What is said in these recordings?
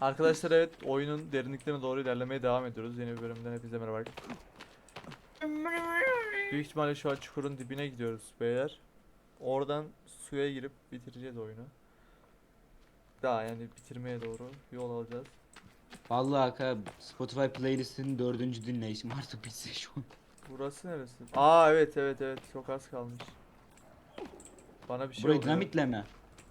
Arkadaşlar evet oyunun derinliklerine doğru ilerlemeye devam ediyoruz. Yeni bir bölümden hepinize merhaba. Büyük ihtimalle şu an çukurun dibine gidiyoruz beyler. Oradan suya girip bitireceğiz oyunu. Daha yani bitirmeye doğru yol alacağız. Vallahi Aka Spotify playlistinin dördüncü dinleyişim artık bitse şu an. Burası neresi? Aa evet evet evet çok az kalmış. Bana bir şey Burayı oldu. dinamitle mi?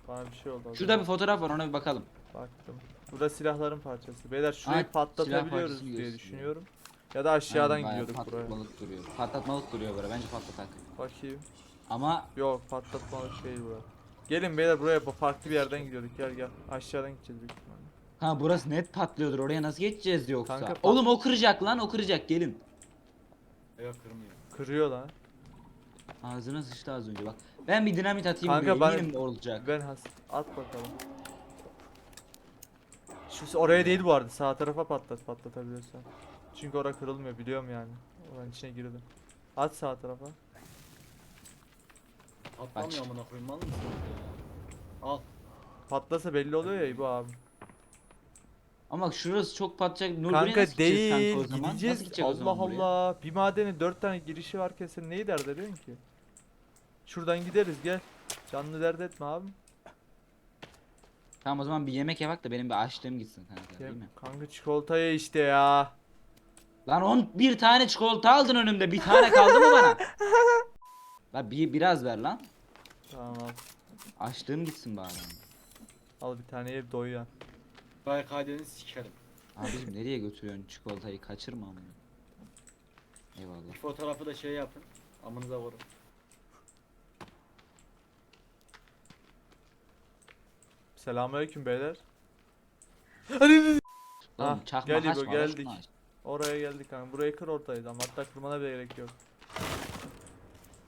Bana bir şey oldu. az Şurada önce. bir fotoğraf var ona bir bakalım. Baktım. Burada silahların parçası. Beyler şurayı silah patlatabiliyoruz diye gösteriyor. düşünüyorum. Ya da aşağıdan Aynen, bayağı gidiyorduk buraya. Patlatmalık duruyor. Patlatmalık duruyor böyle bence patlatak. Bakayım. Ama Yok patlatmalık değil bura. Gelin beyler buraya bu farklı bir yerden gidiyorduk. Gel gel. Aşağıdan gideceğiz büyük ihtimalle. ha burası net patlıyordur oraya nasıl geçeceğiz yoksa? Kanka pat- Oğlum o kıracak lan o kıracak gelin. Yok kırmıyor. Kırıyor lan. Ağzına sıçtı az önce bak. Ben bir dinamit atayım Kanka buraya ben- eminim olacak. Ben has at bakalım. Şu oraya değil bu arada. Sağ tarafa patlat patlatabiliyorsan. Çünkü orada kırılmıyor biliyorum yani. Oranın içine girdim. At sağ tarafa. Atlamıyor amına koyayım mal mısın? Al. Patlasa belli oluyor ya bu abi. Ama bak şurası çok patlayacak. Nur buraya Kanka nasıl gideceğiz değil. kanka o zaman? Gideceğiz. Nasıl gideceğiz o Allah zaman buraya? Allah. Bir madenin dört tane girişi varken sen neyi dert ediyorsun ki? Şuradan gideriz gel. Canlı dert etme abi. Tamam o zaman bir yemek yapak da benim bir açlığım gitsin kanka Ya, değil mi? kanka çikolataya işte ya. Lan on bir tane çikolata aldın önümde bir tane kaldı mı bana? Lan bir biraz ver lan. Tamam al. Açlığım gitsin bari. Al bir tane ye doyuyan. Bay KD'ni sikerim. Abicim nereye götürüyorsun çikolatayı kaçırma amına. Eyvallah. Bir fotoğrafı da şey yapın. Amınıza vurun. Selamünaleyküm beyler. Hadi Oğlum Ah, çakma gel İbo, geldik. Oraya geldik kanka. Burayı kır ortaydı ama hatta kırmana bile gerek yok.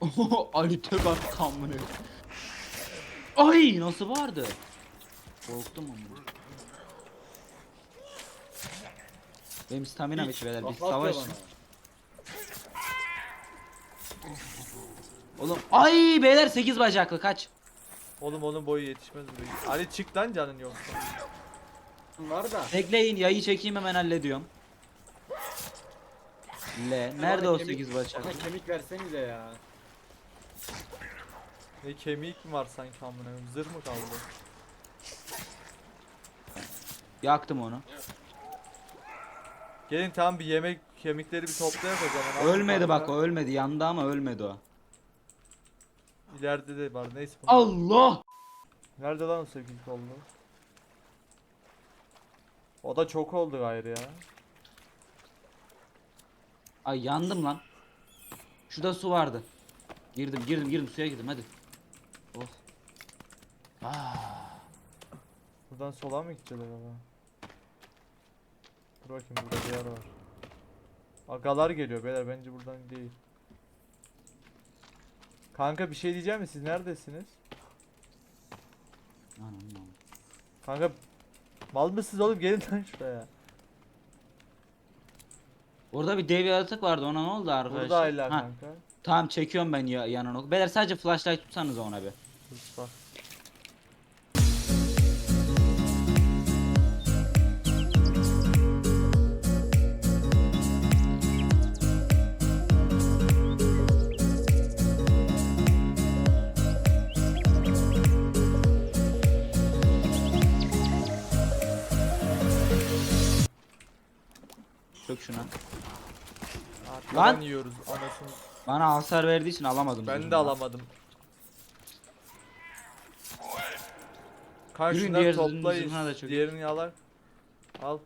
Oho Ali bak kamını. Ay nasıl vardı? Korktum ama. Benim stamina bitti beyler biz savaş. Oğlum ay beyler 8 bacaklı kaç. Oğlum onun boyu yetişmez buraya. Ali çık lan canın yoksa. Var da. Bekleyin yayı çekeyim hemen hallediyorum. Le nerede o kemik- 8 bacaklı? Bana kemik versenize ya. Ne kemik mi var sanki amına koyayım? Zırh mı kaldı? Yaktım onu. Gelin tamam bir yemek kemikleri bir toplayak o zaman. Ölmedi bak o ölmedi yandı ama ölmedi o. İleride de var neyse. Allah! Nerede lan o 8 oldu? O da çok oldu gayrı ya. Ay yandım lan. Şurada su vardı. Girdim girdim girdim suya girdim hadi. Oh. Ah. Buradan sola mı gideceğiz acaba? Dur bakayım burada bir yer var. Agalar geliyor beyler bence buradan değil. Kanka bir şey diyeceğim mi siz neredesiniz? Anam, anam. Kanka mal mısınız oğlum gelin lan şuraya. Orada bir dev yaratık vardı ona ne oldu arkadaşlar? Burada hala Ha, kanka. Tamam çekiyorum ben ya yanına. Beyler sadece flashlight tutsanız ona bir. Dur bak. Şuna. Arkadan Lan! yiyoruz anasını. Bana hasar verdiği için alamadım. Ben de alamadım. Yürüyün, şunları diğer toplayın. zırhına da çökün. Diğerini al. Al.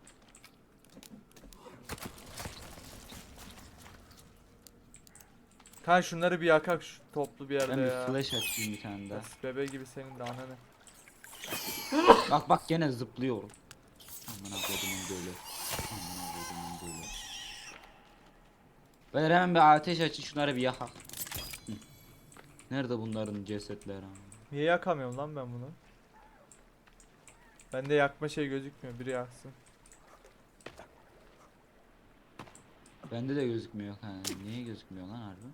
Kanka şunları bir yakak şu toplu bir yerde Ben bir ya. flash açayım bir tane daha. Bebe gibi senin de ananı. Bak bak gene zıplıyorum. Amına kodumun böyle. Beyler hemen bir ateş açın şunları bir yakak. Hı. Nerede bunların cesetleri? Niye yakamıyorum lan ben bunu? Bende yakma şey gözükmüyor. Biri yaksın. Bende de gözükmüyor ha. Niye gözükmüyor lan harbi?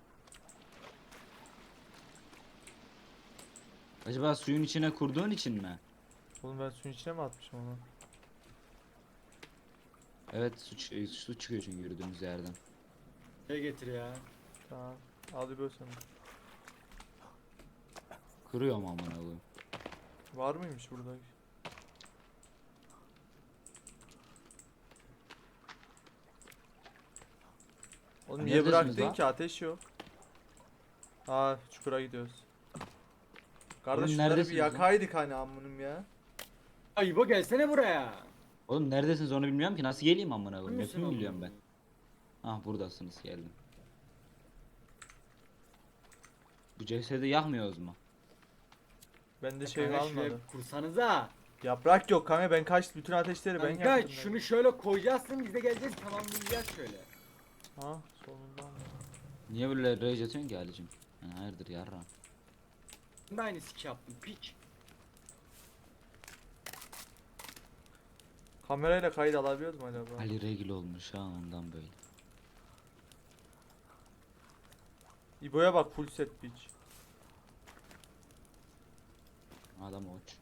Acaba suyun içine kurduğun için mi? Oğlum ben suyun içine mi atmışım onu? Evet su, su çıkıyor çünkü yürüdüğümüz yerden. Şey getir ya. Tamam. Al bir sen. Kırıyorum amına koyayım. Var mıymış burada? Oğlum niye Neredesiniz bıraktın lan? ki? Ateş yok. Aa çukura gidiyoruz. Kardeş Oğlum şunları bir neredesiniz lan? yakaydık hani amınım ya. Ay İbo gelsene buraya. Oğlum neredesiniz onu bilmiyorum ki nasıl geleyim amına koyayım. Bilmiyorsun Map'i mi oğlum. biliyorum ben? Ah buradasınız geldim. Bu cesedi yakmıyoruz mu? Bende şey Kanka şuraya kalmadı. Kursanıza. Yaprak yok kanka ben kaç bütün ateşleri ben Kanka yaktım. ben. şunu şöyle koyacaksın biz de geleceğiz tamamlayacağız şöyle. Ha sonunda. Niye böyle rage atıyorsun ki Ali'cim? Yani hayırdır yarram. Ben de aynı siki yaptım piç. Kamerayla kayıt alabiliyoruz mu acaba? Ali regil olmuş ha ondan böyle. İbo'ya bak full set bitch. Adam oç.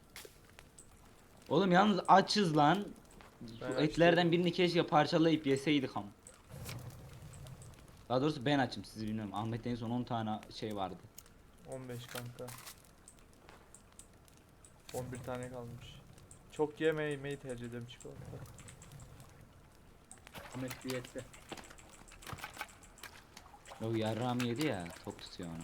Oğlum yalnız açız lan. Şu Ben aç etlerden birini keşke parçalayıp yeseydik ham. Daha doğrusu ben açım sizi bilmiyorum. Ahmet'te en son 10 tane şey vardı. 15 kanka. 11 tane kalmış. Çok yemeyi tercih ederim çikolata. Ahmet diyette. O yarram yedi ya tok tutuyor onu.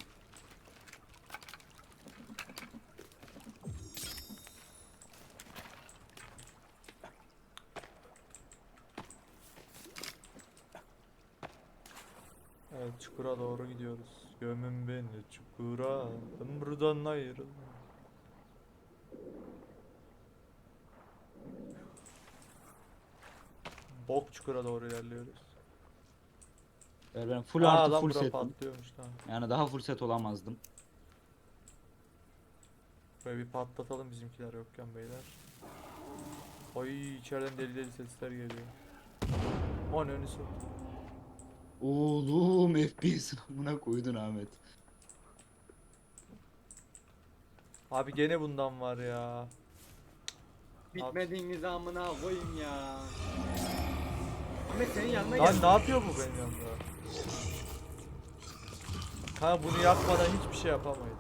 Evet çukura doğru gidiyoruz. Gömün beni çukura. Ben buradan ayrılmam. Bok çukura doğru ilerliyoruz. Ben ben full Aa, artı lan full bura setim. patlıyormuş tamam. Yani daha full set olamazdım. Böyle bir patlatalım bizimkiler yokken beyler. Oy içeriden deli deli sesler geliyor. O ne önüsü? Oğlum FPS amına koydun Ahmet. Abi gene bundan var ya. Bitmediğiniz amına koyayım ya. Ahmet senin yanına Lan ne yapıyor bu benim yanımda? Kanka bunu yapmadan hiçbir şey yapamayız.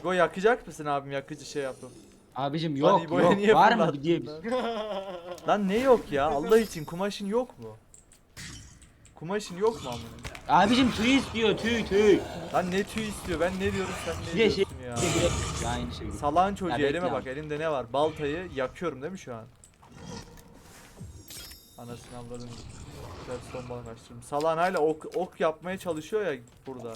İbo yakacak mısın abim yakıcı şey yapıp? Abicim Lan yok İbo'ya yok niye var mı fırlattın diye lan? Lan ne yok ya Allah için kumaşın yok mu? Kumaşın yok mu amına? Abicim tüy istiyor tüy tüy. Lan ne tüy istiyor ben ne diyorum sen ne Bir de şey diyorsun ya? bir de- Ya aynı şey. Salağın çocuğu Ya elime bekle bak elimde ne var? Baltayı yakıyorum değil mi şu an? Anasını avladım. Güzel son balık açtım. Salağın hala ok, ok yapmaya çalışıyor ya burada.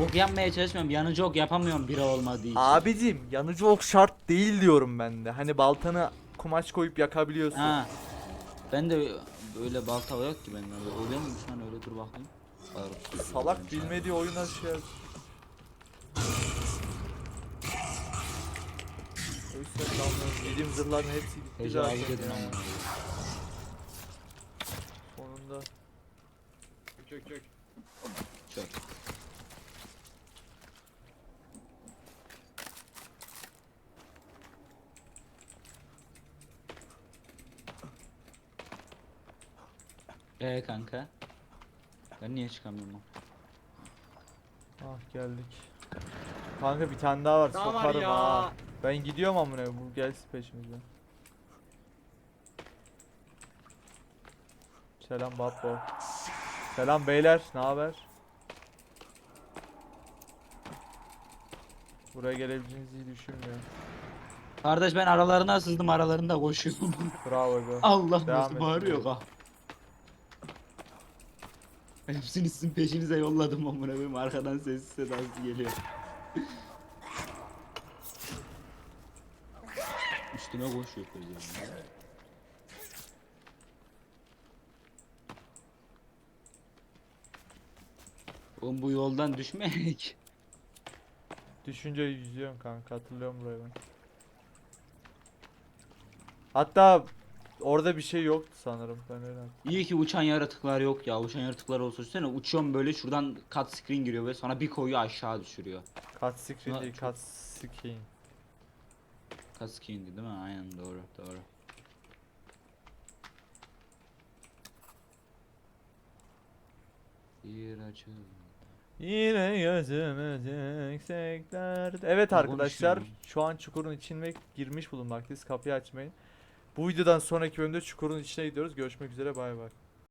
Ok yapmaya çalışmıyorum. Yanıcı ok yapamıyorum bira olmadığı için. Abicim yanıcı ok şart değil diyorum ben de. Hani baltanı kumaş koyup yakabiliyorsun. Ha. Ben de böyle balta yok ki bende. Oluyor mu şu an öyle dur bakayım. Var. Salak bilmediği oyuna şey yaz. O yüzden damlıyoruz. Yediğim zırhların hepsi gitti Tecavüz edin. amına koyayım. Sonunda. Çök çök. Çök. Ee kanka. Ben niye çıkamıyorum? lan? Ah geldik. Kanka bir tane daha var Daha var sokarım ya. ha. Ben gidiyorum amına bu gelsin peşimizden. Selam Babbo. Selam beyler, ne haber? Buraya gelebileceğinizi düşünmüyorum. Kardeş ben aralarına sızdım aralarında koşuyorum. Bravo be. Allah Devam nasıl et. bağırıyor ha. Hepsini sizin peşinize yolladım amına koyayım arkadan sessiz sedası geliyor. Üstüme koşuyor kocaman. Oğlum bu yoldan düşmek. Düşünce yüzüyorum kanka, hatırlıyorum burayı ben. Hatta orada bir şey yoktu sanırım ben öyle. İyi ki uçan yaratıklar yok ya. Uçan yaratıklar olsa düşünsene uçuyorum böyle şuradan cut screen giriyor ve sonra bir koyu aşağı düşürüyor. Cut screen Ha, değil, çok- cut screen. Kaskindi değil mi? Aynen doğru doğru. Bir acı. Yine gözümüz yükseklerde. Evet Ne arkadaşlar şu an çukurun içine girmiş bulunmaktayız. Kapıyı açmayın. Bu videodan sonraki bölümde çukurun içine gidiyoruz. Görüşmek üzere bay bay.